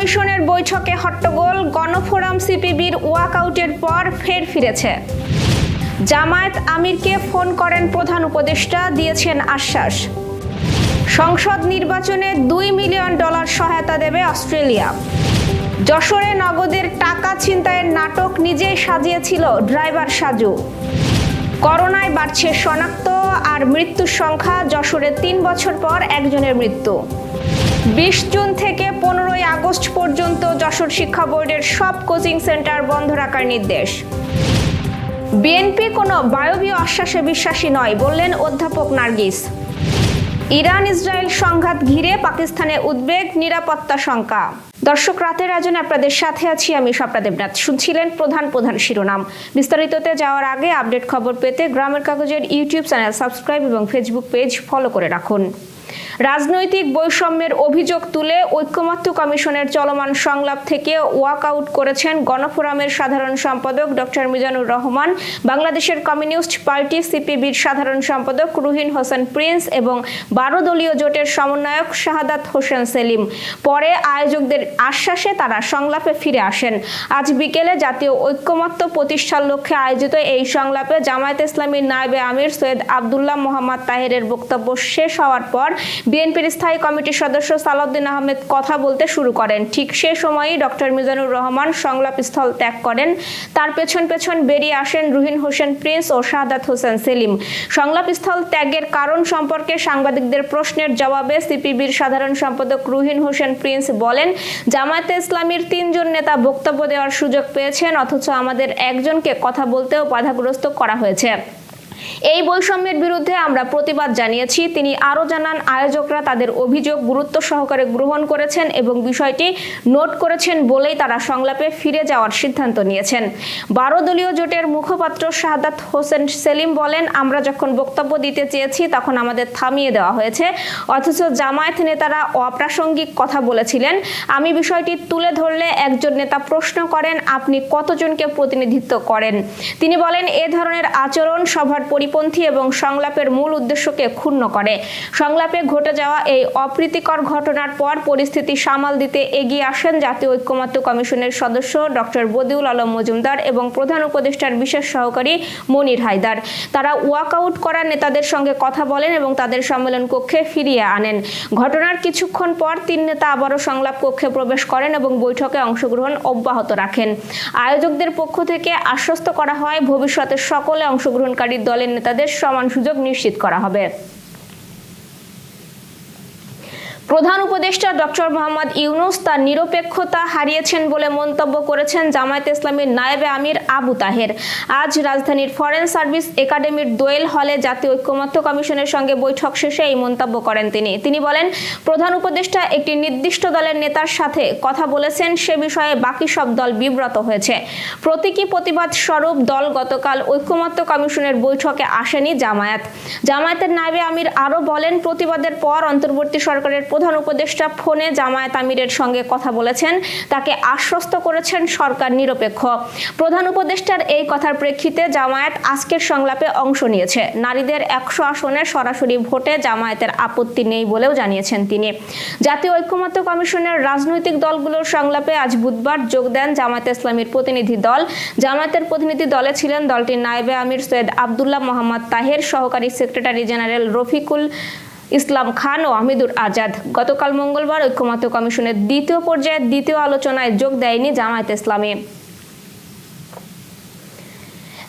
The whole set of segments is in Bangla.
কমিশনের বৈঠকে হট্টগোল, গণফোরাম সিপিবির ওয়াকআউটের পর ফের ফিরেছে। জামায়াত আমিরকে ফোন করেন প্রধান উপদেষ্টা, দিয়েছেন আশ্বাস। সংসদ নির্বাচনে দুই মিলিয়ন ডলার সহায়তা দেবে অস্ট্রেলিয়া। যশোরে নগদের টাকা ছিনতাইয়ের নাটক নিজেই সাজিয়েছিল ড্রাইভার সাজু। করোনায় বাড়ছে শনাক্ত আর মৃত্যুর সংখ্যা যশোরে তিন বছর পর একজনের মৃত্যু। বিশ জুন থেকে পনেরোই আগস্ট পর্যন্ত যশোর শিক্ষা বোর্ডের সব কোচিং সেন্টার বন্ধ রাখার নির্দেশ। বিএনপি কোনো বায়বীয় আশ্বাসে বিশ্বাসী নয়, বললেন অধ্যাপক নার্গিস। ইরান ইসরায়েল সংঘাত ঘিরে পাকিস্তানে উদ্বেগ, নিরাপত্তা শঙ্কা। দর্শক, রাতের আয়োজনে আপনাদের সাথে আছি আমি স্বপ্না দেবনাথ। শুনছিলেন প্রধান প্রধান শিরোনাম। বিস্তারিততে যাওয়ার আগে আপডেট খবর পেতে গ্রামের কাগজের ইউটিউব চ্যানেল সাবস্ক্রাইব এবং ফেসবুক পেজ ফলো করে রাখুন। রাজনৈতিক বৈষম্যের অভিযোগ তুলে ঐক্যমত্য কমিশনের চলমান সংলাপ থেকে ওয়াকআউট করেছেন গণফোরামের সাধারণ সম্পাদক ডক্টর মিজানুর রহমান, বাংলাদেশের কমিউনিস্ট পার্টি সিপিবির সাধারণ সম্পাদক রুহিন হোসেন প্রিন্স এবং বারো দলীয় জোটের সমন্বয়ক শাহাদাত হোসেন সেলিম। পরে আয়োজকদের আশ্বাসে তারা সংলাপে ফিরে আসেন। আজ বিকেলে জাতীয় ঐক্যমত্য প্রতিষ্ঠার লক্ষ্যে আয়োজিত এই সংলাপে জামায়াত ইসলামীর নায়েবে আমির সৈয়দ আবদুল্লাহ মোহাম্মদ তাহেরের বক্তব্য শেষ হওয়ার পর বিএনপির স্থায়ী কমিটির সদস্য সালাউদ্দিন আহমেদ কথা বলতে শুরু করেন। ঠিক সে সময়ই ডক্টর মিজানুর রহমান সংলাপ স্থল ত্যাগ করেন। তার পেছন পেছন বেরিয়ে আসেন রুহিন হোসেন প্রিন্স ও শাহাদাত হোসেন সেলিম। সংলাপ স্থল ত্যাগের কারণ সম্পর্কে সাংবাদিকদের প্রশ্নের জবাবে সিপিবির সাধারণ সম্পাদক রুহিন হোসেন প্রিন্স বলেন, জামায়াতে ইসলামীর তিনজন নেতা বক্তব্য দেওয়ার সুযোগ পেয়েছেন, অথচ আমাদের একজনকে কথা বলতেও বাধাগ্রস্ত করা হয়েছে। এই বৈষম্যের বিরুদ্ধে আমরা প্রতিবাদ জানিয়েছি। তিনি আরও জানান, আয়োজকরা তাদের অভিযোগ গুরুত্ব সহকারে গ্রহণ করেছেন এবং বিষয়টি নোট করেছেন বলেই তারা সংলাপে ফিরে যাওয়ার সিদ্ধান্ত নিয়েছেন। বারো দলীয় জোটের মুখপাত্র শাহাদাত হোসেন সেলিম বলেন, আমরা যখন বক্তব্য দিতে চেয়েছি তখন আমাদের থামিয়ে দেওয়া হয়েছে। অথচ জামায়াত নেতারা অপ্রাসঙ্গিক কথা বলেছিলেন। আমি বিষয়টি তুলে ধরলে একজন নেতা প্রশ্ন করেন, আপনি কতজনকে প্রতিনিধিত্ব করেন? তিনি বলেন, এ ধরনের আচরণ সভার পরিপন্থী এবং সংলাপের মূল উদ্দেশ্যকে ক্ষুণ্ণ করে। সংলাপে ঘটে যাওয়া এই অপ্রীতিকর ঘটনার পর পরিস্থিতি সামাল দিতে এগিয়ে আসেন জাতীয় ঐক্যমত্য কমিশনের সদস্য ডক্টর বদিউল আলম মজুমদার এবং প্রধান উপদেষ্টার বিশেষ সহকারী মনির হায়দার। তারা ওয়াকআউট করা নেতাদের সঙ্গে কথা বলেন এবং তাদের সম্মেলন কক্ষে ফিরিয়ে আনেন। ঘটনার কিছুক্ষণ পর তিন নেতা আবারও সংলাপ কক্ষে প্রবেশ করেন এবং বৈঠকে অংশগ্রহণ অব্যাহত রাখেন। আয়োজকদের পক্ষ থেকে আশ্বস্ত করা হয়, ভবিষ্যতে সকলে অংশগ্রহণকারী দলের নেতাদের সমান সুযোগ নিশ্চিত করা হবে। প্রধান উপদেষ্টা ডক্টর মোহাম্মদ ইউনুস তার নিরপেক্ষতা হারিয়েছেন বলে মন্তব্য করেছেন জামায়াত ইসলামীর নায়েবে আমির আবু তাহের। আজ রাজধানীর ফরেন সার্ভিস একাডেমির দোয়েল হলে জাতীয় ঐক্যমত্য কমিশনের সঙ্গে বৈঠক শেষে এই মন্তব্য করেন তিনি। তিনি বলেন, প্রধান উপদেষ্টা একটি নির্দিষ্ট দলের নেতার সাথে কথা বলেছেন, সে বিষয়ে বাকি সব দল বিব্রত হয়েছে। প্রতীকী প্রতিবাদ স্বরূপ দল গতকাল ঐক্যমত্য কমিশনের বৈঠকে আসেনি জামায়াত। জামায়াতের নায়েবে আমির আরও বলেন, প্রতিবাদের পর অন্তর্বর্তী সরকারের প্রধান উপদেষ্টা ফোনে জামায়াত আমিরের সঙ্গে কথা বলেছেন। তাকে আশ্বস্ত করেছেন সরকার নিরপেক্ষ। প্রধান উপদেষ্টার এই কথার প্রেক্ষিতে জামায়াত আজকের সংলাপে অংশ নিয়েছে। নারীদের একশো আসনে সরাসরি ভোটে জামায়াতের আপত্তি নেই বলেও জানিয়েছেন তিনি। জাতীয় ঐক্যমত্য কমিশনের রাজনৈতিক দলগুলোর সংলাপে আজ বুধবার যোগ দেন জামায়াত ইসলামীর প্রতিনিধি দল। জামায়াতের প্রতিনিধি দলে ছিলেন দলটির নায়েবে আমির সৈয়দ আবদুল্লাহ মোহাম্মদ তাহের, সহকারী সেক্রেটারি জেনারেল রফিকুল ইসলাম খান ও আহমেদুর আজাদ। গতকাল মঙ্গলবার ঐক্যমত্য কমিশনের দ্বিতীয় পর্যায়ের দ্বিতীয় আলোচনায় যোগ দেয়নি জামায়াত ইসলামী।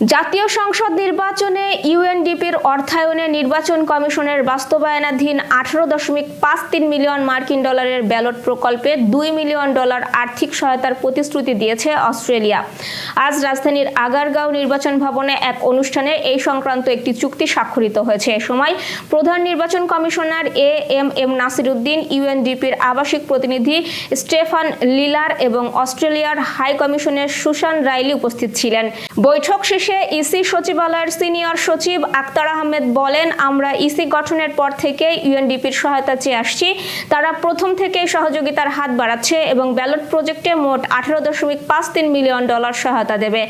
জাতীয় সংসদ নির্বাচনে ইউএনডিপির অর্থায়নে নির্বাচন কমিশনের বাস্তবায়নাধীন আঠারো দশমিক পাঁচ তিন মিলিয়ন মার্কিন ডলারের ব্যালট প্রকল্পে দুই মিলিয়ন ডলার আর্থিক সহায়তার প্রতিশ্রুতি দিয়েছে অস্ট্রেলিয়া। আজ রাজধানীর আগারগাঁও নির্বাচন ভবনে এক অনুষ্ঠানে এই সংক্রান্ত একটি চুক্তি স্বাক্ষরিত হয়েছে। এ সময় প্রধান নির্বাচন commissioner A M M Nasiruddin, ইউএনডিপির আবাসিক প্রতিনিধি স্টেফান লিলার এবং অস্ট্রেলিয়ার হাই কমিশনের সুশান রাইলি উপস্থিত ছিলেন। বৈঠক শেষে ইসি সচিবালয়ের সিনিয়র সচিব আক্তার আহমেদ বলেন, আমরা ইসি গঠনের পর থেকে ইউএনডিপির সহায়তা চেয়ে আসছি। তারা প্রথম থেকেই সহযোগিতার হাত বাড়াচ্ছে এবং ব্যালট প্রজেক্টে মোট আঠারো দশমিক পাঁচ তিন মিলিয়ন ডলার সহায়তা দেবে।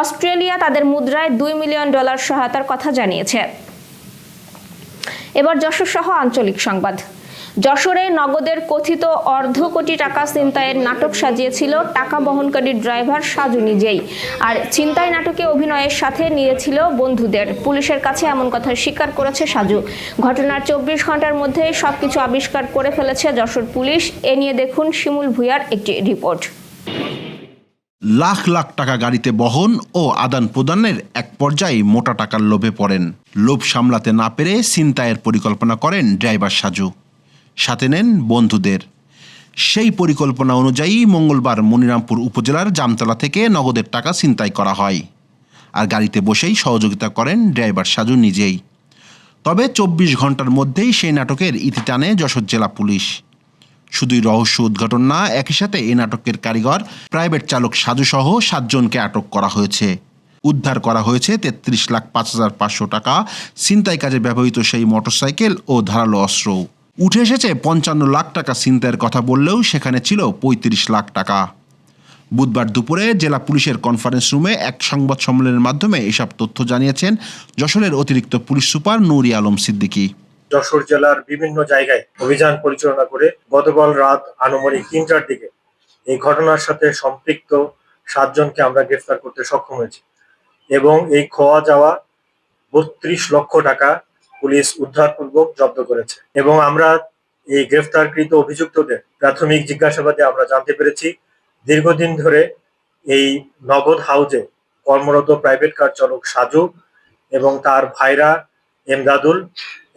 অস্ট্রেলিয়া তাদের মুদ্রায় দুই মিলিয়ন ডলার সহায়তার কথা জানিয়েছে। এবার যশোর সহ আঞ্চলিক সংবাদ। যশোরে নগদের কথিত অর্ধ কোটি টাকা ছিনতাইয়ের নাটক সাজিয়েছিল টাকা বহনকারী ড্রাইভার সাজু নিজেই। আর ছিনতাই নাটকে অভিনয়ের সাথে নিয়েছিল বন্ধুদের। পুলিশের কাছে এমন কথা স্বীকার করেছে সাজু। ঘটনার চব্বিশ ঘণ্টার মধ্যে সবকিছু আবিষ্কার করে ফেলেছে যশোর পুলিশ। এ নিয়ে দেখুন শিমুল ভুঁইয়ার একটি রিপোর্ট। লাখ লাখ টাকা গাড়িতে বহন ও আদান প্রদানের এক পর্যায়ে মোটা টাকার লোভে পড়েন। লোভ সামলাতে না পেরে ছিনতাইয়ের পরিকল্পনা করেন ড্রাইভার সাজু। সাথে নেন বন্ধুদের। সেই পরিকল্পনা অনুযায়ী মঙ্গলবার মনিরামপুর উপজেলার জামতলা থেকে নগদের টাকা ছিনতাই করা হয়। আর গাড়িতে বসেই সহযোগিতা করেন ড্রাইভার সাজু নিজেই। তবে চব্বিশ ঘণ্টার মধ্যেই সেই নাটকের ইতি টানে যশোর জেলা পুলিশ। শুধুই রহস্য উদ্ঘাটন না, একই সাথে এই নাটকের কারিগর, প্রাইভেট চালক সাজুসহ সাতজনকে আটক করা হয়েছে। উদ্ধার করা হয়েছে তেত্রিশ লাখ পাঁচ হাজার পাঁচশো টাকা। ছিনতাই কাজে ব্যবহৃত সেই মোটরসাইকেল ও ধারালো অস্ত্রও। উঠে এসেছে পঞ্চান্ন লাখ টাকা ছিনতাইয়ের কথা বললেও সেখানে ছিল পঁয়ত্রিশ লাখ টাকা। বুধবার দুপুরে জেলা পুলিশের কনফারেন্স রুমে এক সংবাদ সম্মেলনের মাধ্যমে এসব তথ্য জানিয়েছেন যশোরের অতিরিক্ত পুলিশ সুপার নূরি আলম সিদ্দিকী। যশোর জেলার বিভিন্ন জায়গায় অভিযান পরিচালনা করে গতকাল রাত আনুমানিক তিনটার দিকে এই ঘটনার সাথে সম্পৃক্ত সাতজনকে আমরা গ্রেফতার করতে সক্ষম হয়েছি এবং এই খোয়া যাওয়া বত্রিশ লক্ষ টাকা পুলিশ উদ্ধারপূর্বক জব্দ করেছে। এবং আমরা এই গ্রেফতারকৃত অভিযুক্তদের প্রাথমিক জিজ্ঞাসাবাদে আমরা জানতে পেরেছি, দীর্ঘদিন ধরে এই নগদ হাউজে কর্মরত প্রাইভেট কার চালক সাজু এবং তার ভাইরা এমদাদুল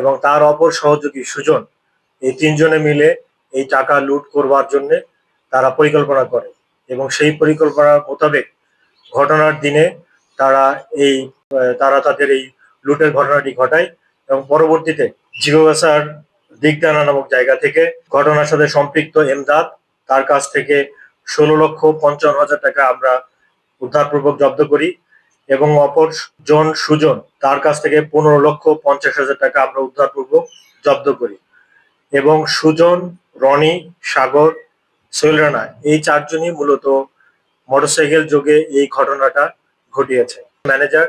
এবং তার অপর সহযোগী সুজন, এই তিনজনে মিলে এই টাকা লুট করবার জন্য তারা পরিকল্পনা করে এবং সেই পরিকল্পনা মোতাবেক ঘটনার দিনে তারা এই তারা তাদের এই লুটের ঘটনাটি ঘটায়। এবং পরবর্তীতে জিগোগাসার দিগদানা নামক জায়গা থেকে ঘটনার সাথে সম্পৃক্ত এমদাদ, তার কাছ থেকে ষোলো লক্ষ পঞ্চান্ন হাজার টাকা আমরা উদ্ধারপূর্বক জব্দ করি এবং অপর জন সুজন, তার কাছ থেকে পনেরো লক্ষ পঞ্চাশ হাজার টাকা আমরা উদ্ধারপূর্বক জব্দ করি এবং সুজন, রনি, সাগর সোহেল রানা এই চারজনই মূলত মোটরসাইকেল যোগে এই ঘটনাটা ঘটিয়েছে। ম্যানেজার,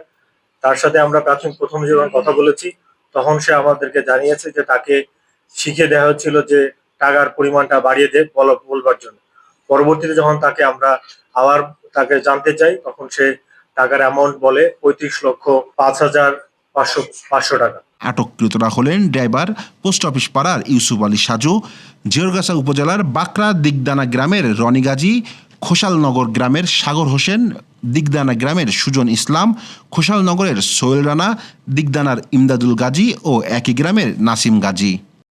তার সাথে আমরা প্রাথমিক প্রথম যখন কথা বলেছি। তখন সে আমাদেরকে জানিয়েছে যে তাকে শিখিয়ে দেওয়া হচ্ছিল যে টাকার পরিমাণটা বাড়িয়ে দে বলবার জন্য। পরবর্তীতে যখন তাকে আমরা আবার তাকে জানতে চাই, তখন সে টাকার অ্যামাউন্ট বলে পঁয়ত্রিশ লক্ষ পাঁচ হাজার পাঁচশো পাঁচশো টাকা। আটককৃতরা হলেন ড্রাইভার, পোস্ট অফিস পাড়ার ইউসুফ আলী সাজু জিয়রগাছা উপজেলার বাকরা দিগদানা গ্রামের রনি গাজী খোসালনগর গ্রামের সাগর হোসেন, দিগদানা গ্রামের সুজন ইসলাম খোসালনগরের সোহেল রানা, দিগদানার ইমদাদুল গাজী ও একই গ্রামের নাসিম গাজী।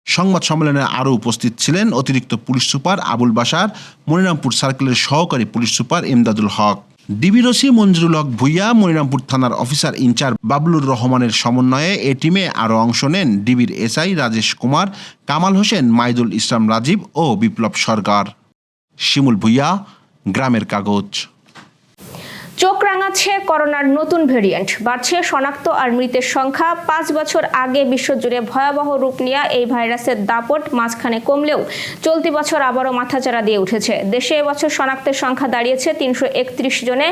সংবাদ সম্মেলনে আরও উপস্থিত ছিলেন অতিরিক্ত পুলিশ সুপার আবুল বাসার মনিরামপুর সার্কেলের সহকারী পুলিশ সুপার ইমদাদুল হক। ডিবিরসি মঞ্জুরুল হক ভুইয়া, মনিরামপুর থানার অফিসার ইনচার্জ বাবলুর রহমানের সমন্বয়ে এ টিমে আরও অংশ নেন ডিবির এসআই রাজেশ কুমার, কামাল হোসেন, মাইদুল ইসলাম রাজীব ও বিপ্লব সরকার। শিমুল ভুইয়া গ্রামের কাগজ চোখ রাঙাচ্ছে করোনার নতুন ভেরিয়েন্ট। বাড়ছে শনাক্ত আর মৃতের সংখ্যা। পাঁচ বছর আগে বিশ্বজুড়ে ভয়াবহ রূপ নেওয়া এই ভাইরাসের দাপট মাঝখানে কমলেও চলতি বছর আবারও মাথাচাড়া দিয়ে উঠেছে। দেশে এবছর শনাক্তের সংখ্যা দাঁড়িয়েছে তিনশো একত্রিশ জনে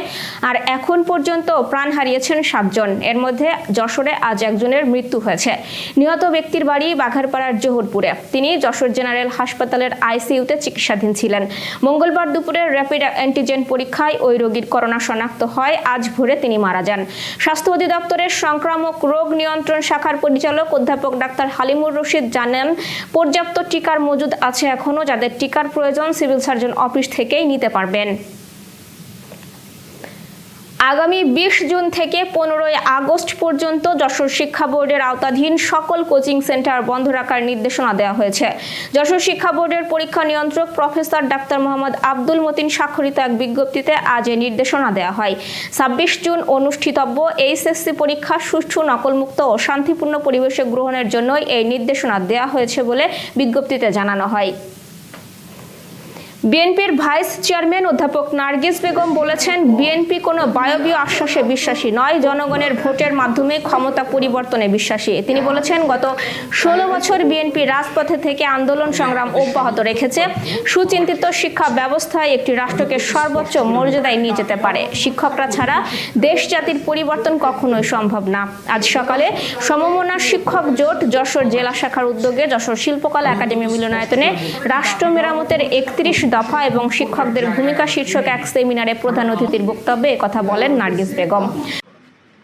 আর এখন পর্যন্ত প্রাণ হারিয়েছেন সাতজন। এর মধ্যে যশোরে আজ একজনের মৃত্যু হয়েছে। নিহত ব্যক্তির বাড়ি বাঘারপাড়ার জোহরপুরে। তিনি যশোর জেনারেল হাসপাতালের আইসিইউতে চিকিৎসাধীন ছিলেন। মঙ্গলবার দুপুরে র্যাপিড অ্যান্টিজেন পরীক্ষায় ওই রোগীর করোনা শনাক্ত হয়, আজ ভোরে তিনি মারা যান। স্বাস্থ্য অধিদপ্তরের সংক্রামক রোগ নিয়ন্ত্রণ শাখার পরিচালক অধ্যাপক ডাক্তার হালিমুর রশিদ জানান, পর্যাপ্ত টিকার মজুদ আছে এখনও, যাদের টিকার প্রয়োজন সিভিল সার্জন অফিস থেকেই নিতে পারবেন। আগামী বিশ জুন থেকে পনেরোই আগস্ট পর্যন্ত যশোর শিক্ষা বোর্ডের আওতাধীন সকল কোচিং সেন্টার বন্ধ রাখার নির্দেশনা দেওয়া হয়েছে। যশোর শিক্ষা বোর্ডের পরীক্ষা নিয়ন্ত্রক প্রফেসর ডাক্তার মোহাম্মদ আব্দুল মতিন স্বাক্ষরিত এক বিজ্ঞপ্তিতে আজ এই নির্দেশনা দেওয়া হয়। ছাব্বিশ জুন অনুষ্ঠিতব্য এইচএসসি পরীক্ষা সুষ্ঠু, নকলমুক্ত ও শান্তিপূর্ণ পরিবেশে গ্রহণের জন্যই এই নির্দেশনা দেওয়া হয়েছে বলে বিজ্ঞপ্তিতে জানানো হয়। বিএনপির ভাইস চেয়ারম্যান অধ্যাপক নার্গিস বেগম বলেছেন, বিএনপি কোনো বায়বীয় আশ্বাসে বিশ্বাসী নয়, জনগণের ভোটের মাধ্যমে ক্ষমতা পরিবর্তনে বিশ্বাসী। তিনি বলেছেন, গত ষোলো বছর বিএনপি রাজপথে থেকে আন্দোলন সংগ্রাম অব্যাহত রেখেছে। সুচিন্তিত শিক্ষা ব্যবস্থায় একটি রাষ্ট্রকে সর্বোচ্চ মর্যাদায় নিয়ে যেতে পারে। শিক্ষকরা ছাড়া দেশ জাতির পরিবর্তন কখনোই সম্ভব না। আজ সকালে সমমনা শিক্ষক জোট যশোর জেলা শাখার উদ্যোগে যশোর শিল্পকলা একাডেমি মিলনায়তনে রাষ্ট্র মেরামতের একত্রিশ দফা এবং শিক্ষকদের ভূমিকা শীর্ষক এক সেমিনারে প্রধান অতিথির বক্তব্যে কথা বলেন নার্গিস বেগম।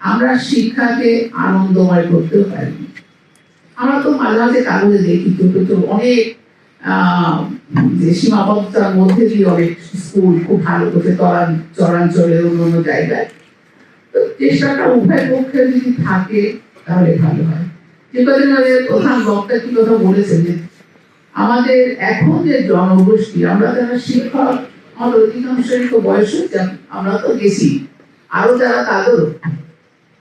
আমরা শিক্ষাকে আনন্দময় করতে পারি। আমরা তো মাঝে মাঝে কাগজে দেখি ছোট ছোট অনেক যে সীমাবদ্ধতার মধ্যে দিয়ে অনেক স্কুল খুব ভালো করতে চরান চরাঞ্চলে অন্য জায়গায়। তো চেষ্টাটা উভয় পক্ষে যদি থাকে, তাহলে ভালো হয়। যে কদিন আগে প্রধান বক্তা কি কথা বলেছেন? যে আমাদের এখন যে জনগোষ্ঠী, আমরা যারা শিক্ষক আমাদের অধিকাংশই তো বয়স আমরা তো গেছি। আরও যারা তাদেরও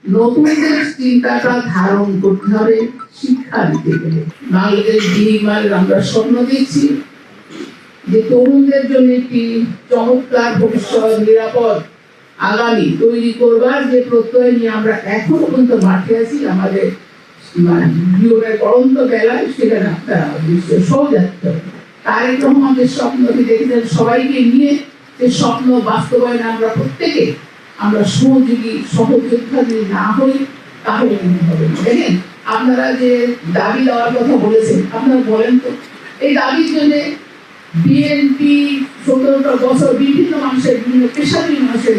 নতুনদের চিন্তাটা ধারণ করতে হবে, শিক্ষা দিতে গেলে। বাংলাদেশ বিনিময় আমরা স্বপ্ন দেখছি যে তরুণদের জন্য একটি চমৎকার ভবিষ্যৎ, নিরাপদ আগামী তৈরি করবার যে প্রত্যয় নিয়ে আমরা এখনও পর্যন্ত মাঠে আছি, আমাদের জীবনের পরন্ত বেলায় সেখানে আপনারা নিশ্চয় সহযাত্রা তারেক রহমান যে স্বপ্নটি দেখেছেন, সবাইকে নিয়ে যে স্বপ্ন বাস্তবায়নে আমরা প্রত্যেকে আমরা সহযোগী, সহযোদ্ধা যদি না হই, তাহলে কিন্তু হবে দেখেন, আপনারা যে দাবি দেওয়ার কথা বলেছেন, আপনারা বলেন তো, এই দাবির জন্য বিএনপি সতেরোটা বছর বিভিন্ন মানুষের, বিভিন্ন পেশাজীবী মানুষের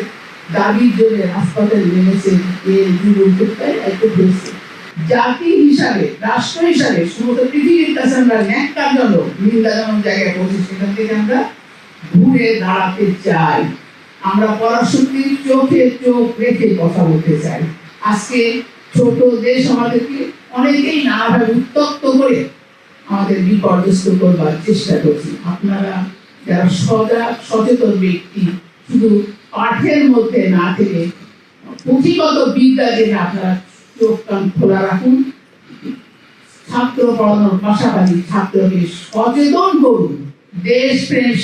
দাবির জন্য রাজপথে নেমেছে এর যুবকটাই একটু হয়েছে। জাতি হিসাবে, রাষ্ট্র হিসাবে সমস্ত পৃথিবীর কাছে আমরা ন্যাক্কারজনক নিন্দাজনক জায়গায় পৌঁছে সেখান থেকে আমরা ঘুরে দাঁড়াতে চাই। আমরা পরাশক্তির চোখে চোখ রেখে কথা বলতে চাই। আজকে ছোট দেশ আমাদেরকে অনেকেই নানাভাবে উত্তক্ত করে আমাদের বিপর্যস্ত করবার চেষ্টা করছি। আপনারা যারা সজাগ সচেতন ব্যক্তি, শুধু পাঠের মধ্যে না থেকে পুঁথিগত বিদ্যা জেনে আপনারা খোলা রাখুন। ছাত্র পড়ানোর পাশাপাশি ছাত্রকে সচেতন করুন।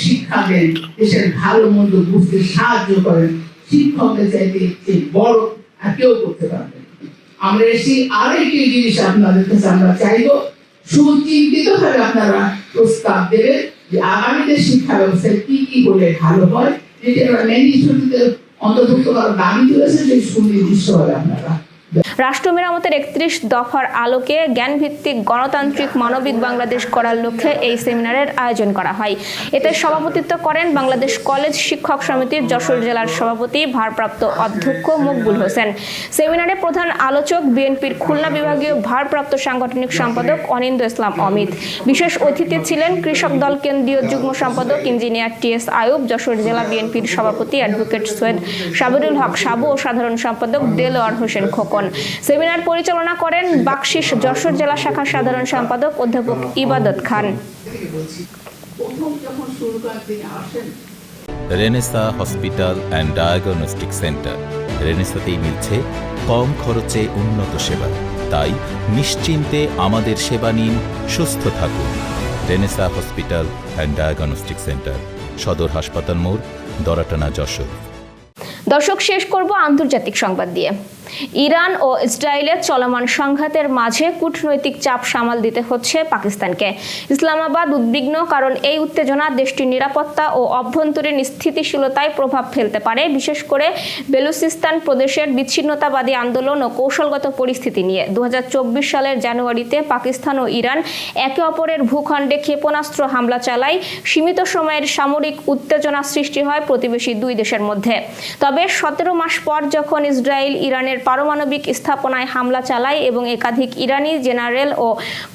শিক্ষা দেন, দেশের ভালো মন্দ বুঝতে সাহায্য করেন। শিক্ষকদের চাইতে যে বড় আর কেউ করতে পারবে আমরা এসেছি আরও একটি জিনিস আপনাদের কাছে আমরা চাইব। আপনারা প্রস্তাব দেবেন যে আগামীতে শিক্ষা ব্যবস্থায় কি কি হলে ভালো হয়। যেটি আমরা ম্যানেজমেন্টে অন্তর্ভুক্ত করার দাবি তুলেছে সেই সুনির্দিষ্টভাবে আপনারা রাষ্ট্র মেরামতের একত্রিশ দফার আলোকে জ্ঞানভিত্তিক গণতান্ত্রিক মানবিক বাংলাদেশ করার লক্ষ্যে এই সেমিনারের আয়োজন করা হয়। এতে সভাপতিত্ব করেন বাংলাদেশ কলেজ শিক্ষক সমিতির যশোর জেলার সভাপতি ভারপ্রাপ্ত অধ্যক্ষ মকবুল হোসেন। সেমিনারে প্রধান আলোচক বিএনপির খুলনা বিভাগীয় ভারপ্রাপ্ত সাংগঠনিক সম্পাদক অনিন্দ ইসলাম অমিত। বিশেষ অতিথি ছিলেন কৃষক দল কেন্দ্রীয় যুগ্ম সম্পাদক engineer T S Ayub, Jessore জেলা বিএনপির সভাপতি অ্যাডভোকেট সৈয়দ সাবিরুল হক সাবু ও সাধারণ সম্পাদক দেলোয়ার হোসেন খোকন। সেমিনার পরিচালনা করেন বাকশিস যশোর জেলা শাখার সাধারণ সম্পাদক অধ্যাপক Ibadat Khan. Renaissance hospital and diagnostic centre. রেনেসাতেই মিলছে কম খরচে উন্নত সেবা। তাই নিশ্চিন্তে আমাদের সেবা নিন সুস্থ থাকুন। Renaissance hospital and diagnostic centre সদর হাসপাতাল মোড় দরাটানা যশোর। দর্শক শেষ করব আন্তর্জাতিক সংবাদ দিয়ে। ইরান ও ইসরায়েলের চলমান সংঘাতের মাঝে কূটনৈতিক চাপ সামাল দিতে হচ্ছে পাকিস্তানকে। ইসলামাবাদ উদ্বিগ্ন কারণ এই উত্তেজনা দেশটির নিরাপত্তা ও অভ্যন্তরীণ স্থিতিশীলতায় প্রভাব ফেলতে পারে, বিশেষ করে বেলুচিস্তান প্রদেশের বিচ্ছিন্নতাবাদী আন্দোলন ও কৌশলগত পরিস্থিতি নিয়ে। দু হাজার চব্বিশ সালের জানুয়ারিতে পাকিস্তান ও ইরান একে অপরের ভূখণ্ডে ক্ষেপণাস্ত্র হামলা চালায়। সীমিত সময়ের সামরিক উত্তেজনা সৃষ্টি হয় প্রতিবেশী দুই দেশের মধ্যে। তবে সতেরো মাস পর যখন ইসরায়েল ইরানের পারমাণবিক স্থাপনায় হামলা চালায় এবং একাধিক ইরানি জেনারেল ও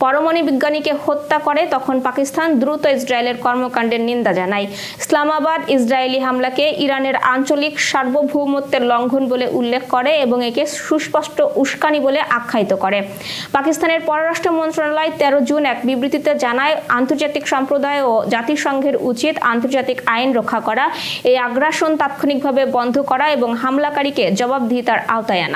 পরমাণু বিজ্ঞানীকে হত্যা করে, তখন পাকিস্তান দ্রুত ইসরায়েলের কর্মকাণ্ডের নিন্দা জানায়। ইসলামাবাদ ইসরায়েলি হামলাকে ইরানের আঞ্চলিক সার্বভৌমত্বের লঙ্ঘন বলে উল্লেখ করে এবং একে সুস্পষ্ট উস্কানি বলে আখ্যায়িত করে। পাকিস্তানের পররাষ্ট্র মন্ত্রণালয় তেরো জুন এক বিবৃতিতে জানায়, আন্তর্জাতিক সম্প্রদায় ও জাতিসংঘের উচিত আন্তর্জাতিক আইন রক্ষা করা, এই আগ্রাসন তাৎক্ষণিকভাবে বন্ধ করা এবং হামলাকারীকে জবাবদিহিতার আওতায় আনা।